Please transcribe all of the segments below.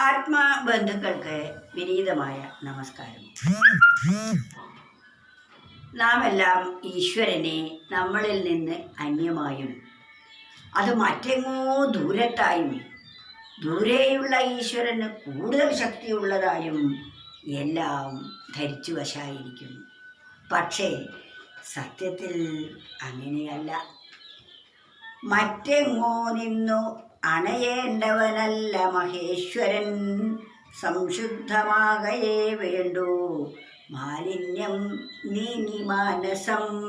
ആത്മബന്ധുക്കൾക്ക് വിനീതമായ നമസ്കാരം. നാം എല്ലാം ഈശ്വരനെ നമ്മളിൽ നിന്ന് അന്യമായും അത് മറ്റെങ്ങോ ദൂരത്തായും ദൂരെയുള്ള ഈശ്വരന് കൂടുതൽ ശക്തിയുള്ളതായും എല്ലാം ധരിച്ചു വശായിരിക്കുന്നു പക്ഷേ സത്യത്തിൽ അങ്ങനെയല്ല. മറ്റെങ്ങോ നിന്നു അണയേണ്ടവനല്ല മഹേശ്വരൻ. സംശുദ്ധമാകയേ വേണ്ടൂ. മാലിന്യം നീങ്ങി മാനസം.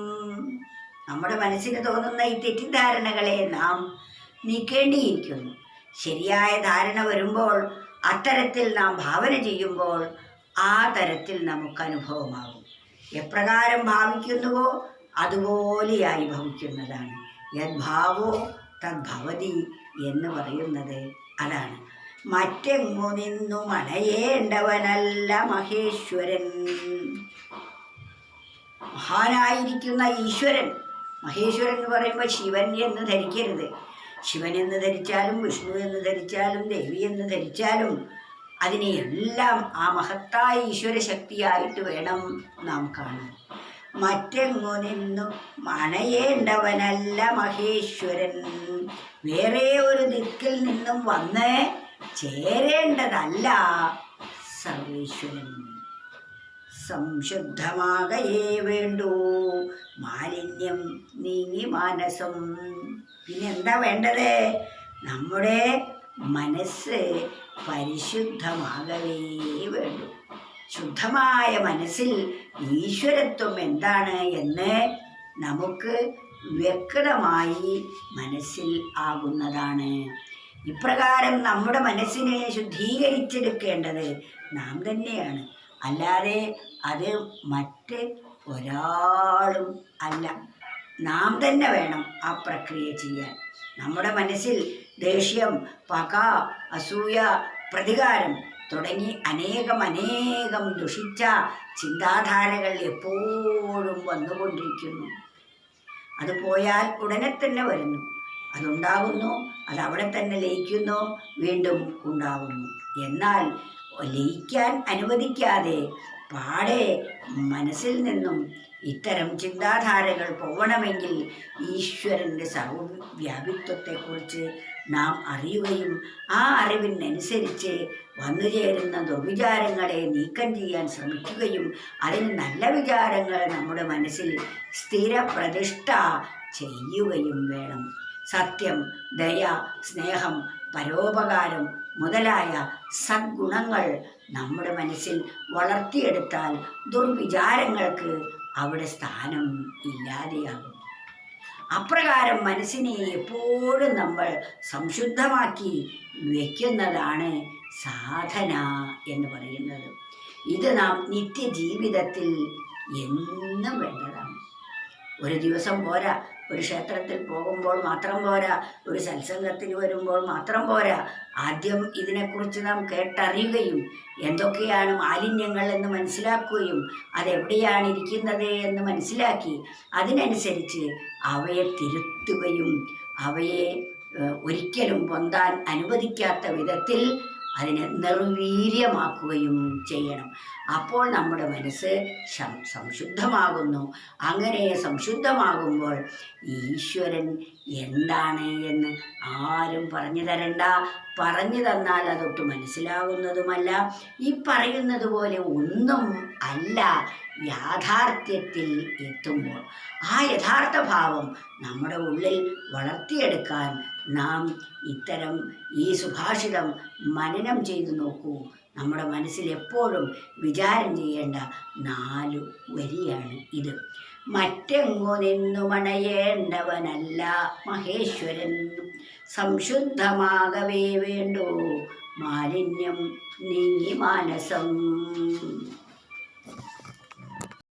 നമ്മുടെ മനസ്സിന് തോന്നുന്ന ഈ തെറ്റിദ്ധാരണകളെ നാം നീക്കേണ്ടിയിരിക്കുന്നു. ശരിയായ ധാരണ വരുമ്പോൾ അത്തരത്തിൽ നാം ഭാവന ചെയ്യുമ്പോൾ ആ തരത്തിൽ നമുക്ക് അനുഭവമാകും. എപ്രകാരം ഭാവിക്കുന്നുവോ അതുപോലെയായി ഭവിക്കുന്നതാണ്. യദ്ഭാവോ തദ്ഭവതി എന്ന് പറയുന്നത് അതാണ്. മറ്റെങ്ങു നിന്നു മണയേണ്ടവനല്ല മഹേശ്വരൻ. മഹാനായിരിക്കുന്ന ഈശ്വരൻ. മഹേശ്വരൻ എന്ന് പറയുമ്പോൾ ശിവൻ എന്ന് ധരിക്കരുത്. ശിവൻ എന്ന് ധരിച്ചാലും വിഷ്ണു എന്ന് ധരിച്ചാലും ദേവി എന്ന് ധരിച്ചാലും അതിനെയെല്ലാം ആ മഹത്തായ ഈശ്വര ശക്തിയായിട്ട് വേണം നാം കാണാൻ. മറ്റെങ്ങു നിന്നു മണയേണ്ടവനല്ല മഹേശ്വരൻ. വേറെ ഒരു ദിക്കിൽ നിന്നും വന്ന് ചേരേണ്ടതല്ല സർവേശ്വരൻ. സംശുദ്ധമാകയേ വേണ്ടൂ. മാലിന്യം നീങ്ങി മാനസം. പിന്നെന്താ വേണ്ടത്? നമ്മുടെ മനസ്സ് പരിശുദ്ധമാകവേ വേണ്ടൂ. ശുദ്ധമായ മനസ്സിൽ ഈശ്വരത്വം എന്താണ് എന്ന് നമുക്ക് വ്യക്തമായി മനസ്സിൽ ആകുന്നതാണ്. ഇപ്രകാരം നമ്മുടെ മനസ്സിനെ ശുദ്ധീകരിച്ചെടുക്കേണ്ടത് നാം തന്നെയാണ്. അല്ലാതെ അത് മറ്റ് ഒരാളും അല്ല. നാം തന്നെ വേണം ആ പ്രക്രിയ ചെയ്യാൻ. നമ്മുടെ മനസ്സിൽ ദേഷ്യം പക അസൂയ പ്രതികാരം തുടങ്ങി അനേകം അനേകം ദുഷിച്ച ചിന്താധാരകൾ എപ്പോഴും വന്നുകൊണ്ടിരിക്കുന്നു. അത് പോയാൽ ഉടനെ തന്നെ വരുന്നു. അതുണ്ടാകുന്നു അത് അവിടെ തന്നെ ലയിക്കുന്നു വീണ്ടും ഉണ്ടാകുന്നു. എന്നാൽ ലയിക്കാൻ അനുവദിക്കാതെ പാടെ മനസ്സിൽ നിന്നും ഇത്തരം ചിന്താധാരകൾ പോകണമെങ്കിൽ ഈശ്വരന്റെ സർവവ്യാപിത്വത്തെക്കുറിച്ച് നാം അറിയുകയും ആ അറിവിനനുസരിച്ച് വന്നുചേരുന്ന ദുർവിചാരങ്ങളെ നീക്കം ചെയ്യാൻ ശ്രമിക്കുകയും അതിന് നല്ല വിചാരങ്ങൾ നമ്മുടെ മനസ്സിൽ സ്ഥിരപ്രതിഷ്ഠ ചെയ്യുകയും വേണം. സത്യം ദയ സ്നേഹം പരോപകാരം മുതലായ സദ്ഗുണങ്ങൾ നമ്മുടെ മനസ്സിൽ വളർത്തിയെടുത്താൽ ദുർവിചാരങ്ങൾക്ക് അവിടെ സ്ഥാനം ഇല്ലാതെയാകും. അപ്രകാരം മനസ്സിനെ എപ്പോഴും നമ്മൾ സംശുദ്ധമാക്കി വയ്ക്കുന്നതാണ് സാധന എന്ന് പറയുന്നത്. ഇത് നാം നിത്യജീവിതത്തിൽ എന്നും വേണ്ടതാണ്. ഒരു ദിവസം പോരാ ഒരു ക്ഷേത്രത്തിൽ പോകുമ്പോൾ മാത്രം പോരാ ഒരു സത്സംഗത്തിൽ വരുമ്പോൾ മാത്രം പോരാ. ആദ്യം ഇതിനെക്കുറിച്ച് നാം കേട്ടറിയുകയും എന്തൊക്കെയാണ് മാലിന്യങ്ങൾ എന്ന് മനസ്സിലാക്കുകയും അതെവിടെയാണ് ഇരിക്കുന്നത് എന്ന് മനസ്സിലാക്കി അതിനനുസരിച്ച് അവയെ തിരുത്തുകയും അവയെ ഒരിക്കലും പൊന്താൻ അനുവദിക്കാത്ത വിധത്തിൽ അതിനെ നിർവീര്യമാക്കുകയും ചെയ്യണം. അപ്പോൾ നമ്മുടെ മനസ്സ് സംശുദ്ധമാകുന്നു. അങ്ങനെ സംശുദ്ധമാകുമ്പോൾ ഈശ്വരൻ എന്താണ് എന്ന് ആരും പറഞ്ഞു തരണ്ട. പറഞ്ഞു തന്നാൽ അതൊട്ട് മനസ്സിലാകുന്നതുമല്ല. ഈ പറയുന്നത് പോലെ ഒന്നും അല്ല യാഥാർത്ഥ്യത്തിൽ എത്തുമ്പോൾ. ആ യഥാർത്ഥ ഭാവം നമ്മുടെ ഉള്ളിൽ വളർത്തിയെടുക്കാൻ നാം ഇത്തരം ഈ സുഭാഷിതം മനനം ചെയ്തു നോക്കൂ. നമ്മുടെ മനസ്സിൽ എപ്പോഴും വിചാരം ചെയ്യേണ്ട നാലു വരിയാണ് ഇത്. മറ്റെങ്ങോ നിന്നു മണയേണ്ടവനല്ല മഹേശ്വരൻ. സംശുദ്ധമാകവേ വേണ്ടു മാലിന്യം നീങ്ങി മാനസം.